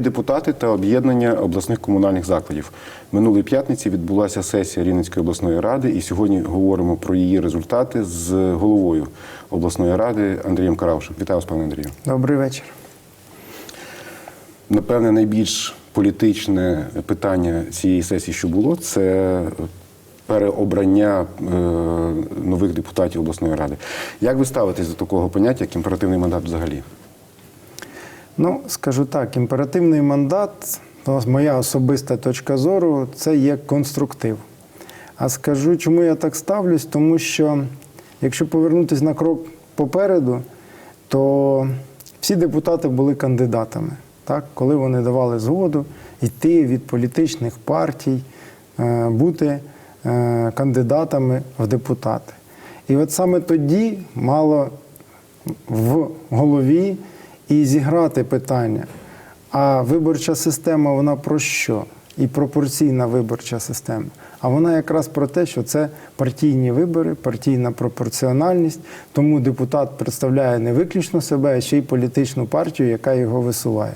Депутати та об'єднання обласних комунальних закладів. Минулої п'ятниці відбулася сесія Рівненської обласної ради, і сьогодні говоримо про її результати з головою обласної ради Андрієм Каравшем. Вітаю вас, пане Андрію. Добрий вечір. Напевне, найбільш політичне питання цієї сесії, що було, це переобрання е, нових депутатів обласної ради. Як ви ставитесь до такого поняття, як імперативний мандат взагалі? Ну, скажу так, імперативний мандат, ну, моя особиста точка зору, це є конструктив. А скажу, чому я так ставлюсь, тому що якщо повернутися на крок попереду, то всі депутати були кандидатами, так? коли вони давали згоду йти від політичних партій, е, бути е, кандидатами в депутати. І от саме тоді мало в голові і зіграти питання. А виборча система вона про що? І пропорційна виборча система. А вона якраз про те, що це партійні вибори, партійна пропорціональність. Тому депутат представляє не виключно себе, а ще й політичну партію, яка його висуває.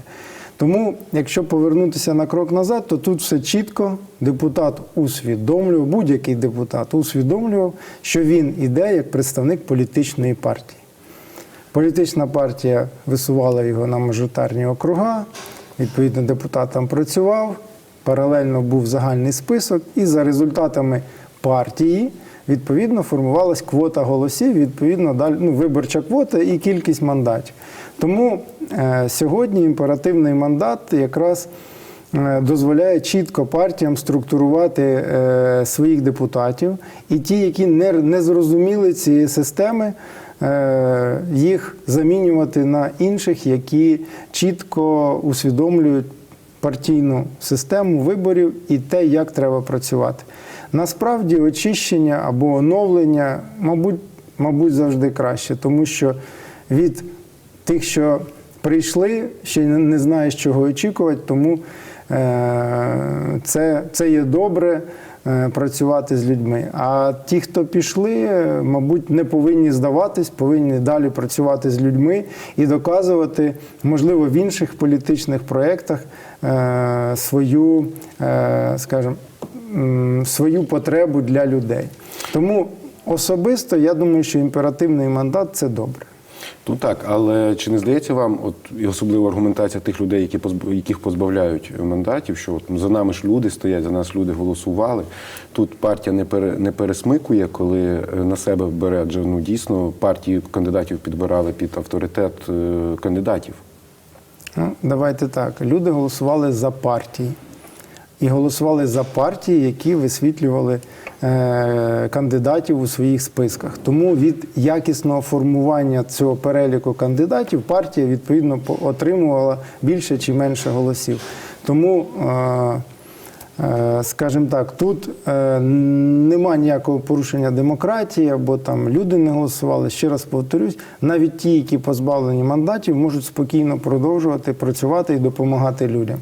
Тому, якщо повернутися на крок назад, то тут все чітко. Депутат усвідомлював, будь-який депутат усвідомлював, що він іде як представник політичної партії. Політична партія висувала його на мажоритарні округа, відповідно, депутат там працював, паралельно був загальний список, і за результатами партії відповідно формувалась квота голосів, відповідно, далі ну, виборча квота і кількість мандатів. Тому е, сьогодні імперативний мандат якраз е, дозволяє чітко партіям структурувати е, своїх депутатів, і ті, які не, не зрозуміли цієї системи, їх замінювати на інших, які чітко усвідомлюють партійну систему виборів і те, як треба працювати. Насправді, очищення або оновлення, мабуть, мабуть, завжди краще, тому що від тих, що прийшли, ще не- знаєш, чого очікувати, тому е, це, це є добре е, працювати з людьми. А ті, хто пішли, е, мабуть, не повинні здаватись, повинні далі працювати з людьми і доказувати, можливо, в інших політичних проєктах е, свою, е, скажімо, свою потребу для людей. Тому особисто я думаю, що імперативний мандат це добре. Ну так, але чи не здається вам, от і особливо аргументація тих людей, які яких позбавляють мандатів, що от, за нами ж люди стоять, за нас люди голосували. Тут партія не пере... не пересмикує, коли е, на себе бере, ну дійсно партії кандидатів підбирали під авторитет е, кандидатів. Ну, давайте так. Люди голосували за партії. І голосували за партії, які висвітлювали е, кандидатів у своїх списках. Тому від якісного формування цього переліку кандидатів партія відповідно отримувала більше чи менше голосів. Тому, е, е, скажімо так, тут нема ніякого порушення демократії або там люди не голосували. Ще раз повторюсь, навіть ті, які позбавлені мандатів, можуть спокійно продовжувати працювати і допомагати людям.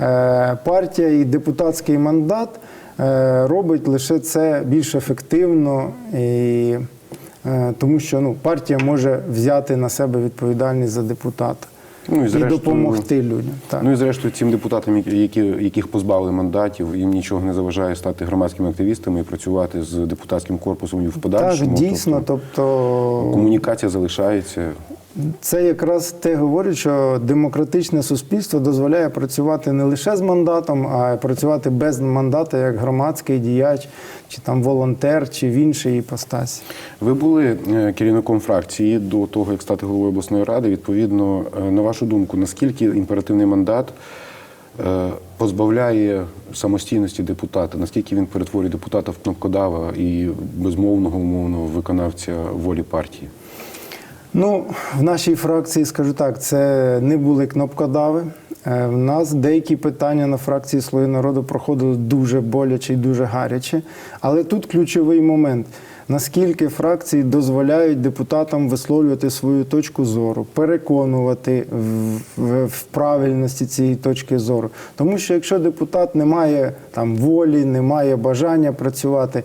Е, Партія і депутатський мандат е, робить лише це більш ефективно, і, е, тому що ну, партія може взяти на себе відповідальність за депутата Ну, і і допомогти людям. Так. Ну і зрештою, цим депутатам, які, яких позбавили мандатів, їм нічого не заважає стати громадськими активістами і працювати з депутатським корпусом і в Так, подальшому. дійсно, Тобто, тобто комунікація залишається. Це якраз те говорить, що демократичне суспільство дозволяє працювати не лише з мандатом, а працювати без мандата як громадський діяч, чи там волонтер, чи в іншій іпостасі. Ви були е, керівником фракції до того, як стати головою обласної ради. Відповідно, е, на вашу думку, наскільки імперативний мандат е, позбавляє самостійності депутата? Наскільки він перетворює депутата в кнопкодава і безмовного умовного виконавця волі партії? Ну, в нашій фракції, скажу так, це не були кнопкодави. Е, В нас деякі питання на фракції Слуги народу проходили дуже боляче і дуже гаряче. Але тут ключовий момент. Наскільки фракції дозволяють депутатам висловлювати свою точку зору, переконувати в, в, в правильності цієї точки зору. Тому що якщо депутат не має там волі, не має бажання працювати,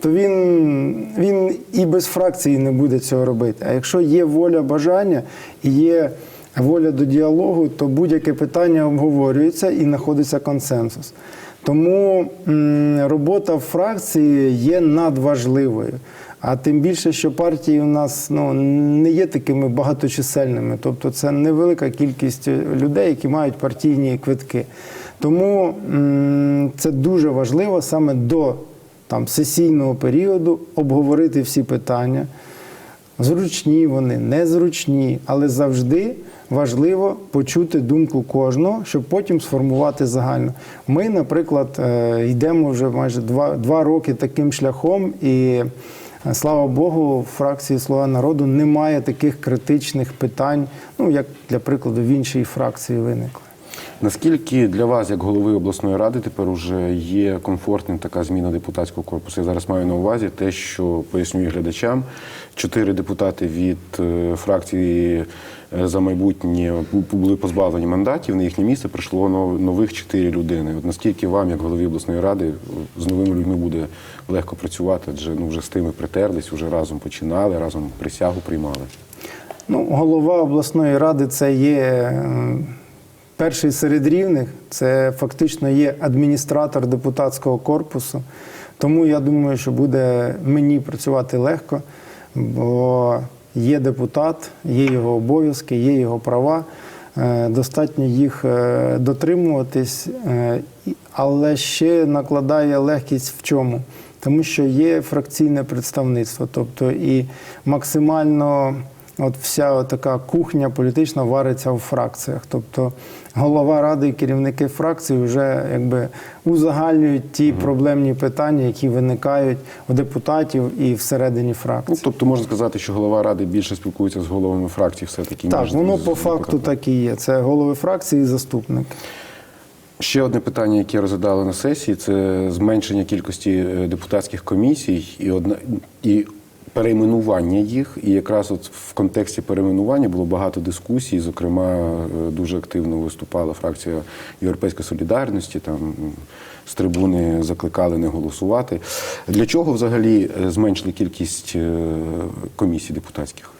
то він, він і без фракції не буде цього робити. А якщо є воля, бажання і є воля до діалогу, то будь-яке питання обговорюється і знаходиться консенсус. Тому робота в фракції є надважливою. А тим більше, що партії у нас ну, не є такими багаточисельними, тобто це невелика кількість людей, які мають партійні квитки. Тому це дуже важливо саме до там, сесійного періоду обговорити всі питання. Зручні вони, незручні, але завжди важливо почути думку кожного, щоб потім сформувати загально. Ми, наприклад, е, йдемо вже майже два, два роки таким шляхом, і е, слава Богу, в фракції Слуга народу немає таких критичних питань, ну як для прикладу в іншій фракції виникли. Наскільки для вас, як голови обласної ради, тепер уже є комфортним така зміна депутатського корпусу? Я зараз маю на увазі те, що пояснюю глядачам, чотири депутати від е, фракції е, за майбутнє були позбавлені мандатів. На їхнє місце прийшло нових чотири людини. От наскільки вам, як голові обласної ради, з новими людьми буде легко працювати? Адже ну вже з тими притерлись, вже разом починали, разом присягу приймали. Ну, голова обласної ради це є перший серед рівних, це фактично є адміністратор депутатського корпусу. Тому я думаю, що буде мені працювати легко, бо є депутат, є його обов'язки, є його права. Е, Достатньо їх е, дотримуватись, е, але ще накладає легкість в чому? Тому що є фракційне представництво, тобто і максимально от вся така кухня політична вариться в фракціях. Тобто голова ради і керівники фракцій вже якби узагальнюють ті проблемні питання, які виникають у депутатів і всередині Ну, тобто можна сказати, що голова ради більше спілкується з головами фракцій, все-таки Так, ніж воно з по факту так і є. Це голови фракції і заступник. Ще одне питання, яке розглядали на сесії, це зменшення кількості е, депутатських комісій і одна і перейменування їх. І якраз от в контексті перейменування було багато дискусій. Зокрема, е, дуже активно виступала фракція Європейської солідарності. Там з трибуни закликали не голосувати. Для чого взагалі е, зменшили кількість е, комісій депутатських?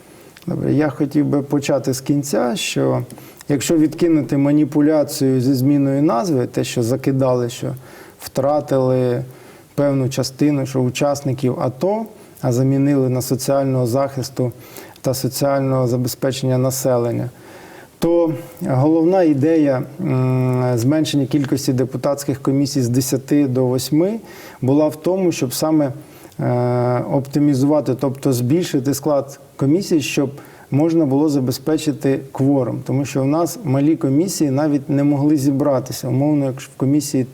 Добре, я хотів би почати з кінця, що якщо відкинути маніпуляцію зі зміною назви, те, що закидали, що втратили певну частину, що учасників АТО, замінили на соціального захисту та соціального забезпечення населення, то головна ідея зменшення кількості депутатських комісій з 10 до 8 була в тому, щоб саме е, оптимізувати, тобто збільшити склад комісії, щоб можна було забезпечити кворум. Тому що в нас малі комісії навіть не могли зібратися. Умовно, якщо в комісії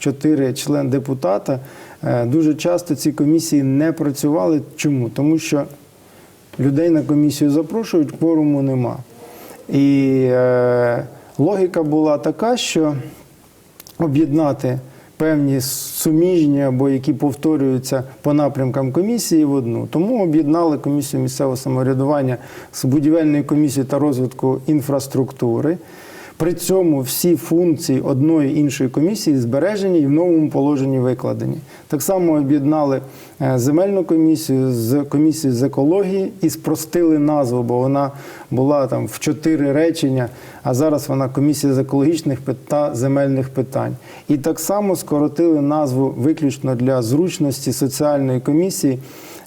3-4 член депутата, дуже часто ці комісії не працювали. Чому? Тому що людей на комісію запрошують, кворуму нема. І е, логіка була така, що об'єднати певні суміжні або які повторюються по напрямкам комісії в одну. Тому об'єднали комісію місцевого самоврядування з будівельною комісією та розвитку інфраструктури. При цьому всі функції одної іншої комісії збережені і в новому положенні викладені. Так само об'єднали е, земельну комісію з комісією з екології і спростили назву, бо вона була там в чотири речення, а зараз вона комісія з екологічних та земельних питань. І так само скоротили назву виключно для зручності соціальної комісії.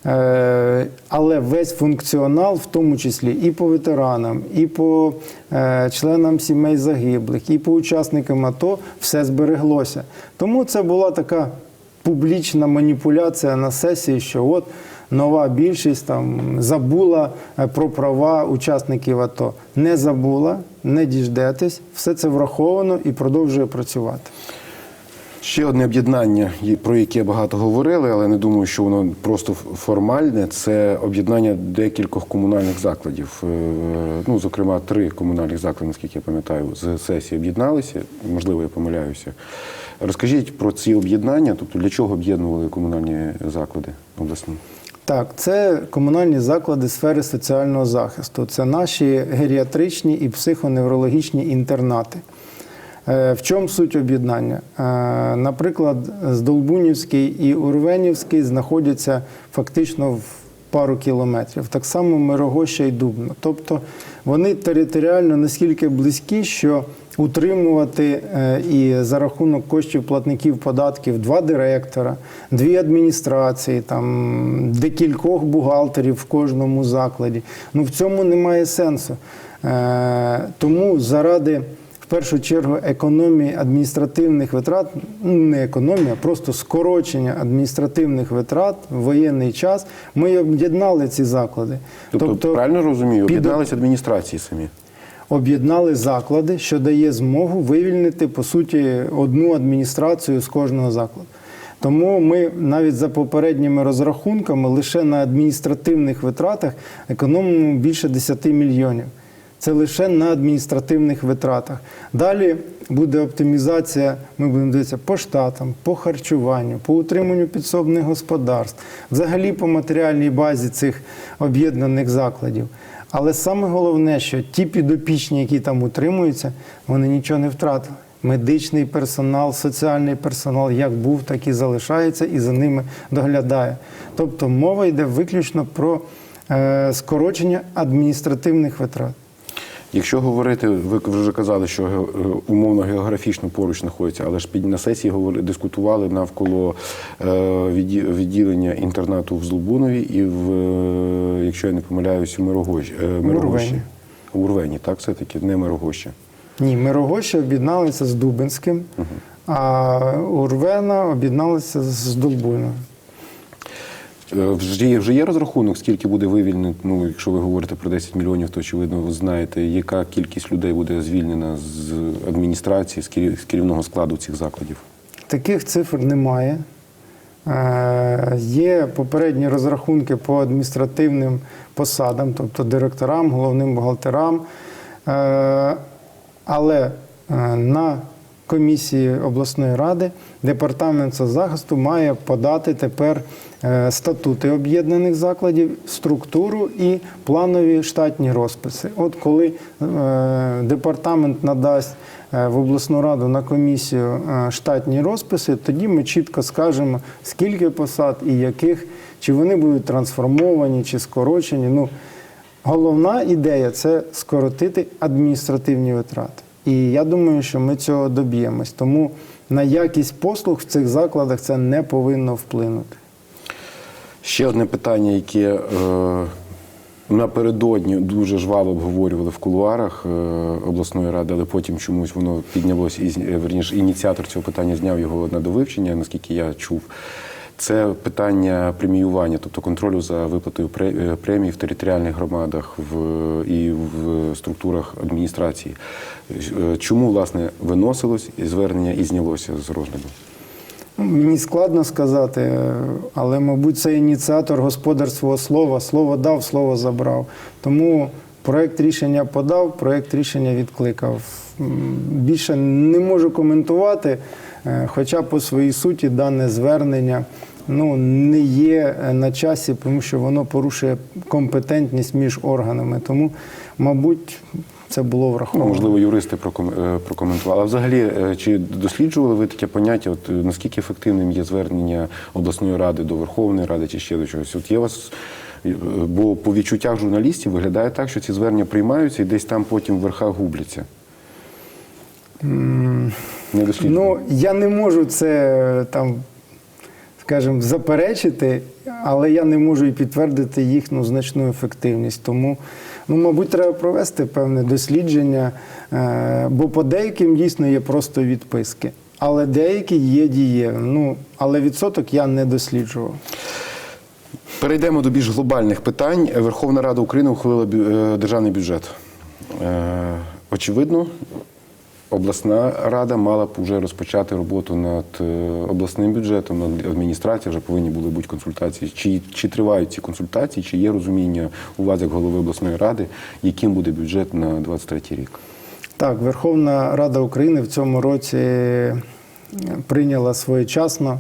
Е, Але весь функціонал, в тому числі і по ветеранам, і по е, членам сімей загиблих, і по учасникам АТО, все збереглося. Тому це була така публічна маніпуляція на сесії, що от нова більшість там забула е, про права учасників АТО. Не забула, не діждетесь, все це враховано і продовжує працювати. Ще одне об'єднання, про яке багато говорили, але не думаю, що воно просто формальне. Це об'єднання декількох комунальних закладів. Е, Ну, зокрема, три комунальних заклади, наскільки я пам'ятаю, з сесії об'єдналися. Можливо, я помиляюся. Розкажіть про ці об'єднання, тобто для чого об'єднували комунальні заклади обласні? Так, це комунальні заклади сфери соціального захисту. Це наші геріатричні і психоневрологічні інтернати. Е, В чому суть об'єднання? Е, Наприклад, Здолбунівський і Урвенівський знаходяться фактично в пару кілометрів. Так само Мирогоща і Дубно. Тобто вони територіально наскільки близькі, що утримувати е, і за рахунок коштів платників податків два директора, дві адміністрації, там декількох бухгалтерів в кожному закладі. Ну в цьому немає сенсу. Тому заради першу чергу економії адміністративних витрат, ну не економія, а просто скорочення адміністративних витрат в воєнний час. Ми об'єднали ці заклади. Тобто, правильно розумію, об'єдналися адміністрації самі. об'єднали заклади, що дає змогу вивільнити по суті одну адміністрацію з кожного закладу. Тому ми навіть за попередніми розрахунками лише на адміністративних витратах економимо більше 10 мільйонів. Це лише на адміністративних витратах. Далі буде оптимізація. Ми будемо дивитися по штатам, по харчуванню, по утриманню підсобних господарств, взагалі по матеріальній базі цих об'єднаних закладів. Але саме головне, що ті підопічні, які там утримуються, вони нічого не втратили. Медичний персонал, соціальний персонал як був, так і залишається, і за ними доглядає. Тобто мова йде виключно про е, скорочення адміністративних витрат. Якщо говорити, ви вже казали, що е, умовно географічно поруч знаходиться, але ж під на сесії говорили, дискутували навколо е, відділення інтернату в Злобунові і в, е, якщо я не помиляюсь, у Мирогощі. Мирогощі. У Урвені, так, все-таки, не Мирогощі. Ні, Мирогоща об'єдналися з Дубинським, а Урвена об'єдналися з Долбуйною. Е, Вже є, вже є розрахунок, скільки буде вивільнено, ну, якщо ви говорите про 10 мільйонів, то очевидно ви знаєте, яка кількість людей буде звільнена з адміністрації, з керівного складу цих закладів. Таких цифр немає. Е, Є попередні розрахунки по адміністративним посадам, тобто директорам, головним бухгалтерам. Е, Але на комісії обласної ради департамент соцзахисту має подати тепер е, статути об'єднаних закладів, структуру і планові штатні розписи. От коли е, департамент надасть е, в обласну раду на комісію штатні розписи, тоді ми чітко скажемо, скільки посад і яких, чи вони будуть трансформовані, чи скорочені. Ну, головна ідея це скоротити адміністративні витрати. І я думаю, що ми цього доб'ємось. Тому на якість послуг в цих закладах це не повинно вплинути. Ще одне питання, яке е, напередодні дуже жваво обговорювали в кулуарах е, обласної ради, але потім чомусь воно піднялося, і, е, верніше, ініціатор цього питання зняв його на довивчення, наскільки я чув. Це питання преміювання, тобто контролю за виплатою е, премій в територіальних громадах в, і в структурах адміністрації. Е, Чому, власне, виносилось і звернення і знялося з розгляду? Ну, Мені складно сказати, е, але, мабуть, це ініціатор господарського слова. Слово дав, слово забрав. Тому проєкт рішення подав, проєкт рішення відкликав. Більше не можу коментувати, е, хоча по своїй суті дане звернення ну, не є е, на часі, тому що воно порушує компетентність між органами. Тому, мабуть, це було Ну, враховано. можливо, юристи е, прокоментували. А взагалі, чи досліджували ви таке поняття? От наскільки ефективним є звернення обласної ради до Верховної Ради чи ще до чогось? От є у вас. Е, Бо по відчуттях журналістів виглядає так, що ці звернення приймаються і десь там потім в верхах губляться. Не? Ну, я не можу це е, там, скажімо, заперечити, але я не можу і підтвердити їхню значну ефективність. Тому, ну, мабуть, треба провести певне дослідження, е, бо по деяким дійсно є просто відписки. Але деякі є дієві. Ну, але відсоток я не досліджував. Перейдемо до більш глобальних питань. Верховна Рада України ухвалила е, державний бюджет. Е, Очевидно, обласна рада мала б вже розпочати роботу над е, обласним бюджетом, над адміністрацією, вже повинні були бути консультації. Чи, чи тривають ці консультації, чи є розуміння у вас як голови обласної ради, яким буде бюджет на 23 рік? Так, Верховна Рада України в цьому році прийняла своєчасно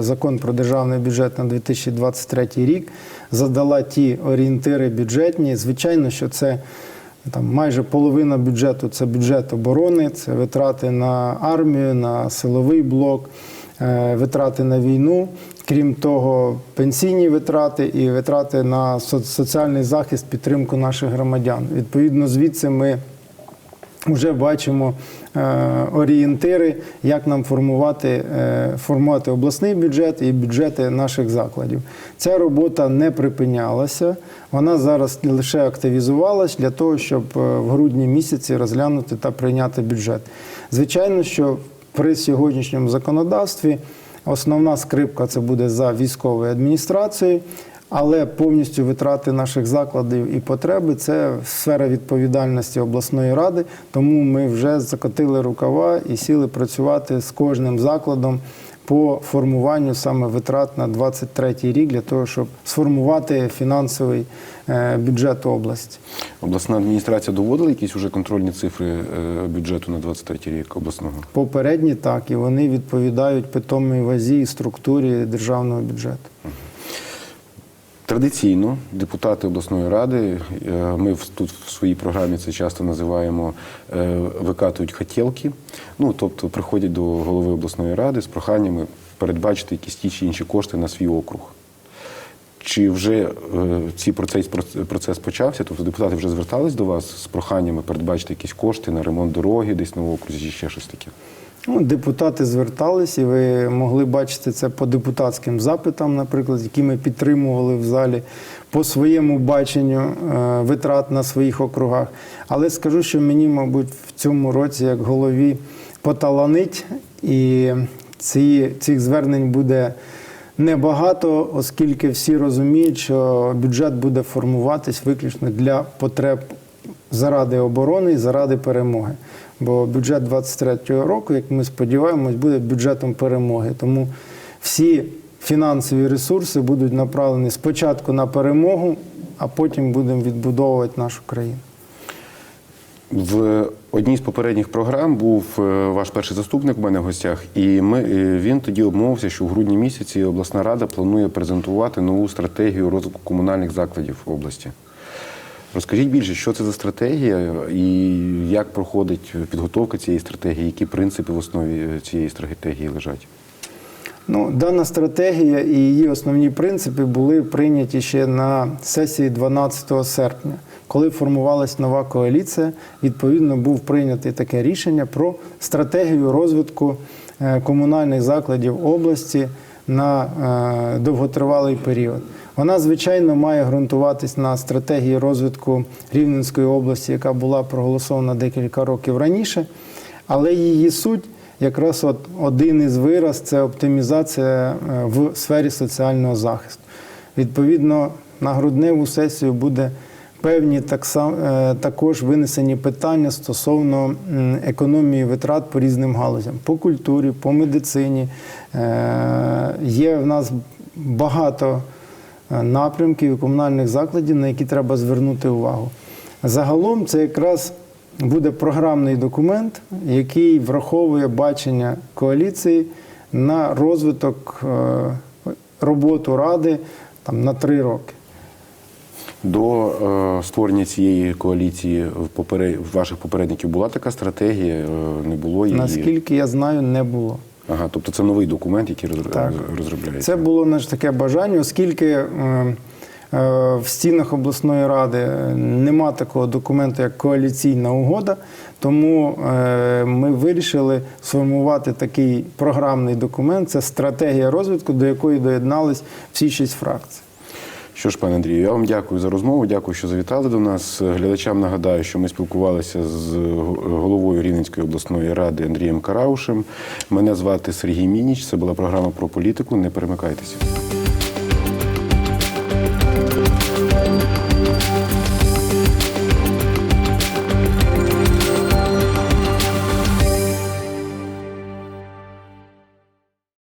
закон про державний бюджет на 2023 рік, задала ті орієнтири бюджетні. Звичайно, що це там майже половина бюджету це бюджет оборони, це витрати на армію, на силовий блок. е, витрати на війну, крім того, пенсійні витрати і витрати на со- соціальний захист, підтримку наших громадян. Відповідно, звідси ми вже бачимо е, орієнтири, як нам формувати, е, формувати обласний бюджет і бюджети наших закладів. Ця робота не припинялася, вона зараз лише активізувалась для того, щоб е, в грудні місяці розглянути та прийняти бюджет. Звичайно, що при сьогоднішньому законодавстві основна скрипка це буде за військовою адміністрацією. Але повністю витрати наших закладів і потреби це сфера відповідальності обласної ради. Тому ми вже закотили рукава і сіли працювати з кожним закладом по формуванню саме витрат на 23 рік для того, щоб сформувати фінансовий е, бюджет області. Обласна адміністрація доводила якісь уже контрольні цифри е, бюджету на 23 рік обласного? Попередні так, і вони відповідають питомій вазі і структурі державного бюджету. Традиційно депутати обласної ради, е, ми тут в своїй програмі це часто називаємо е, викатують хотілки. Ну тобто приходять до голови обласної ради з проханнями передбачити якісь ті чи інші кошти на свій округ. Чи вже е, цей процес, процес почався? Тобто депутати вже звертались до вас з проханнями передбачити якісь кошти на ремонт дороги десь на окрузі, чи ще щось таке? Ну, депутати звертались, і ви могли бачити це по депутатським запитам, наприклад, які ми підтримували в залі по своєму баченню е, витрат на своїх округах. Але скажу, що мені, мабуть, в цьому році, як голові, поталанить, і ці, цих звернень буде небагато, оскільки всі розуміють, що бюджет буде формуватись виключно для потреб заради оборони і заради перемоги. Бо бюджет 23-го року, як ми сподіваємось, буде бюджетом перемоги. Тому всі фінансові ресурси будуть направлені спочатку на перемогу, а потім будемо відбудовувати нашу країну. В одній з попередніх програм був е, ваш перший заступник у мене в гостях, і ми, е, він тоді обмовився, що в грудні місяці обласна рада планує презентувати нову стратегію розвитку комунальних закладів області. Розкажіть більше, що це за стратегія і як проходить підготовка цієї стратегії, які принципи в основі цієї стратегії лежать? Ну, дана стратегія і її основні принципи були прийняті ще на сесії 12 серпня, коли формувалась нова коаліція. Відповідно, був прийнятий таке рішення про стратегію розвитку е, комунальних закладів області на е, довготривалий період. Вона, звичайно, має ґрунтуватись на стратегії розвитку Рівненської області, яка була проголосована декілька років раніше, але її суть якраз от один із вираз це оптимізація е, в сфері соціального захисту. Відповідно, на грудневу сесію буде певні так е, також винесені питання стосовно економії витрат по різним галузям, по культурі, по медицині. Е, Є в нас багато напрямків і комунальних закладів, на які треба звернути увагу. Загалом це якраз буде програмний документ, який враховує бачення коаліції на розвиток е, роботу ради там, на три роки. До е, створення цієї коаліції в, попере... ваших попередників була така стратегія, е, не було її. Наскільки я знаю, не було. Ага, тобто це новий документ, який. Так. розробляється. Це було наше таке бажання, оскільки е, е, в стінах обласної ради нема такого документу, як коаліційна угода. Тому е, ми вирішили сформувати такий програмний документ. Це стратегія розвитку, до якої доєднались всі шість фракцій. Що ж, пане Андрію, я вам дякую за розмову. Дякую, що завітали до нас. Глядачам нагадаю, що ми спілкувалися з головою Рівненської обласної ради Андрієм Караушем. Мене звати Сергій Мініч. Це була програма про політику. Не перемикайтеся.